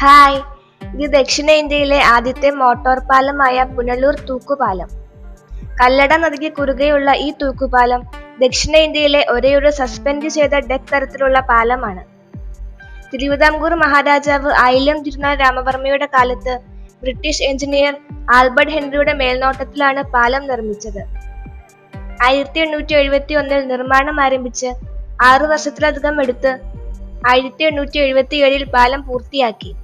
Hi. ഇത് ദക്ഷിണേന്ത്യയിലെ ആദ്യത്തെ മോട്ടോർ പാലമായ പുനലൂർ തൂക്കുപാലം. കല്ലട നദിക്ക് കുറുകെയുള്ള ഈ തൂക്കുപാലം ദക്ഷിണേന്ത്യയിലെ ഒരേയൊരു സസ്പെൻഡ് ചെയ്ത ഡെക്ക് തരത്തിലുള്ള പാലമാണ്. തിരുവിതാംകൂർ മഹാരാജാവ് ആയില്യം തിരുനാൾ രാമവർമ്മയുടെ കാലത്ത് ബ്രിട്ടീഷ് എഞ്ചിനീയർ ആൽബർട്ട് ഹെൻറിയുടെ മേൽനോട്ടത്തിലാണ് പാലം നിർമ്മിച്ചത്. ആയിരത്തി എണ്ണൂറ്റി എഴുപത്തി ഒന്നിൽ നിർമ്മാണം ആരംഭിച്ച് ആറു വർഷത്തിലധികം എടുത്ത് ആയിരത്തി എണ്ണൂറ്റി എഴുപത്തി ഏഴിൽ പാലം പൂർത്തിയാക്കി.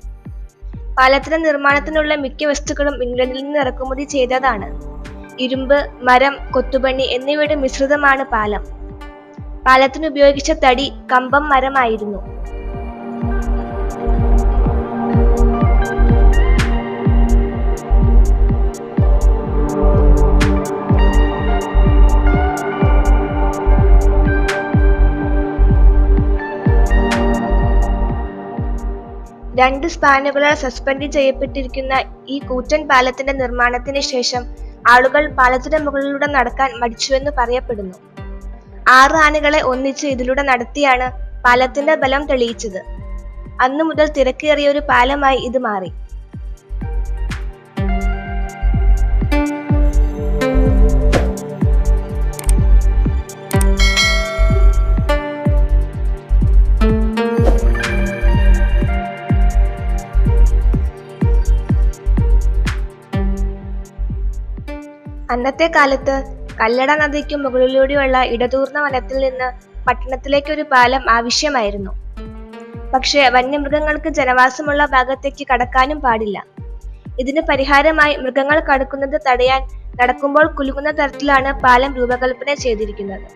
പാലത്തിന്റെ നിർമ്മാണത്തിനുള്ള മിക്ക വസ്തുക്കളും ഇംഗ്ലണ്ടിൽ നിന്ന് ഇറക്കുമതി ചെയ്തതാണ്. ഇരുമ്പ് മരം കൊത്തുപണി എന്നിവയുടെ മിശ്രിതമാണ് പാലം. പാലത്തിന് ഉപയോഗിച്ച തടി കമ്പം മരമായിരുന്നു. രണ്ട് സ്പാനുകളാൽ സസ്പെൻഡ് ചെയ്യപ്പെട്ടിരിക്കുന്ന ഈ കൂറ്റൻ പാലത്തിന്റെ നിർമ്മാണത്തിന് ശേഷം ആളുകൾ പാലത്തിന്റെ മുകളിലൂടെ നടക്കാൻ മടിച്ചുവെന്ന് പറയപ്പെടുന്നു. ആറ് ആനകളെ ഒന്നിച്ച് ഇതിലൂടെ നടത്തിയാണ് പാലത്തിന്റെ ബലം തെളിയിച്ചത്. അന്നു മുതൽ തിരക്കേറിയ ഒരു പാലമായി ഇത് മാറി. അന്നത്തെ കാലത്ത് കല്ലട നദിക്കും മുകളിലൂടെയുള്ള ഇടതൂർന്ന വനത്തിൽ നിന്ന് പട്ടണത്തിലേക്ക് ഒരു പാലം ആവശ്യമായിരുന്നു. പക്ഷേ വന്യമൃഗങ്ങൾക്ക് ജനവാസമുള്ള ഭാഗത്തേക്ക് കടക്കാനും പാടില്ല. ഇതിന് പരിഹാരമായി മൃഗങ്ങൾ കടക്കുന്നത് തടയാൻ നടക്കുമ്പോൾ കുലുങ്ങുന്ന തരത്തിലാണ് പാലം രൂപകൽപ്പന ചെയ്തിരിക്കുന്നത്.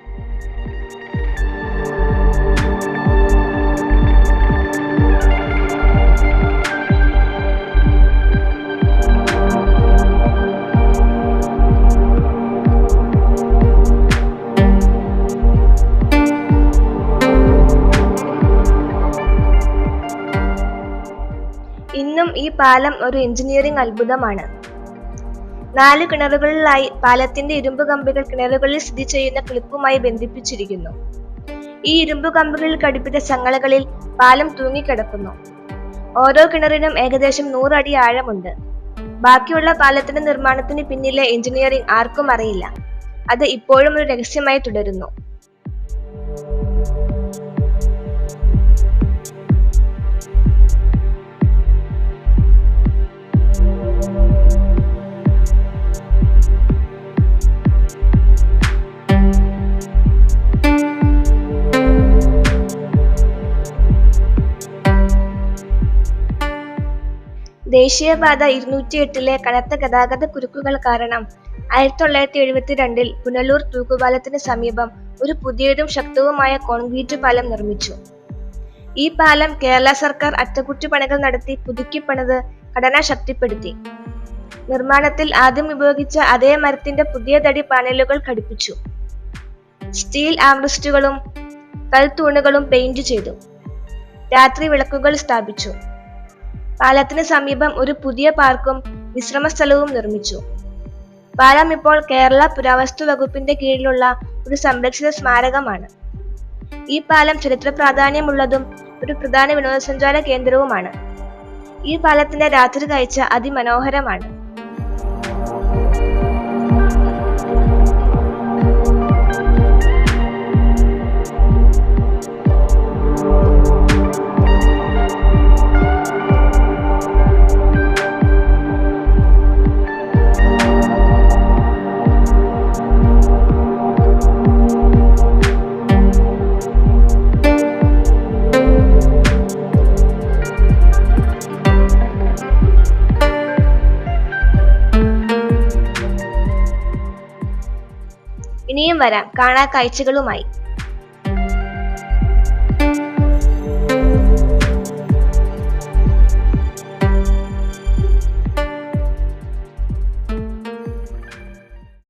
ഈ പാലം ഒരു എഞ്ചിനീയറിംഗ് അത്ഭുതമാണ്. നാല് കിണറുകളിലായി പാലത്തിന്റെ ഇരുമ്പ് കമ്പികൾ കിണറുകളിൽ സ്ഥിതി ചെയ്യുന്ന ക്ലിപ്പുമായി ബന്ധിപ്പിച്ചിരിക്കുന്നു. ഈ ഇരുമ്പ് കമ്പികളിൽ ഘടിപ്പിച്ച ചങ്ങലകളിൽ പാലം തൂങ്ങിക്കിടക്കുന്നു. ഓരോ കിണറിനും ഏകദേശം നൂറടി ആഴമുണ്ട്. ബാക്കിയുള്ള പാലത്തിന്റെ നിർമ്മാണത്തിന് പിന്നിലെ എഞ്ചിനീയറിംഗ് ആർക്കും അറിയില്ല. അത് ഇപ്പോഴും ഒരു രഹസ്യമായി തുടരുന്നു. ദേശീയപാത ഇരുന്നൂറ്റി എട്ടിലെ കനത്ത ഗതാഗത കുരുക്കുകൾ കാരണം ആയിരത്തി തൊള്ളായിരത്തി എഴുപത്തിരണ്ടിൽ പുനലൂർ തൂക്കുപാലത്തിന് സമീപം ഒരു പുതിയതും ശക്തവുമായ കോൺക്രീറ്റ് പാലം നിർമ്മിച്ചു. ഈ പാലം കേരള സർക്കാർ അറ്റകുറ്റപ്പണികൾ നടത്തി പുതുക്കിപ്പണിത് ഘടന ശക്തിപ്പെടുത്തി. നിർമ്മാണത്തിൽ ആദ്യം ഉപയോഗിച്ച അതേ മരത്തിന്റെ പുതിയ തടി പാനലുകൾ ഘടിപ്പിച്ചു. സ്റ്റീൽ ആംറിസ്റ്റുകളും കൽത്തൂണുകളും പെയിന്റ് ചെയ്തു. രാത്രി വിളക്കുകൾ സ്ഥാപിച്ചു. പാലത്തിന് സമീപം ഒരു പുതിയ പാർക്കും വിശ്രമ സ്ഥലവും നിർമ്മിച്ചു. പാലം ഇപ്പോൾ കേരള പുരാവസ്തു വകുപ്പിന്റെ കീഴിലുള്ള ഒരു സംരക്ഷിത സ്മാരകമാണ്. ഈ പാലം ചരിത്ര പ്രാധാന്യമുള്ളതും ഒരു പ്രധാന വിനോദസഞ്ചാര കേന്ദ്രവുമാണ്. ഈ പാലത്തിന്റെ രാത്രി കാഴ്ച അതിമനോഹരമാണ്. ഇനിയും വരാം. കാണാ കാഴ്ചകളുമായി.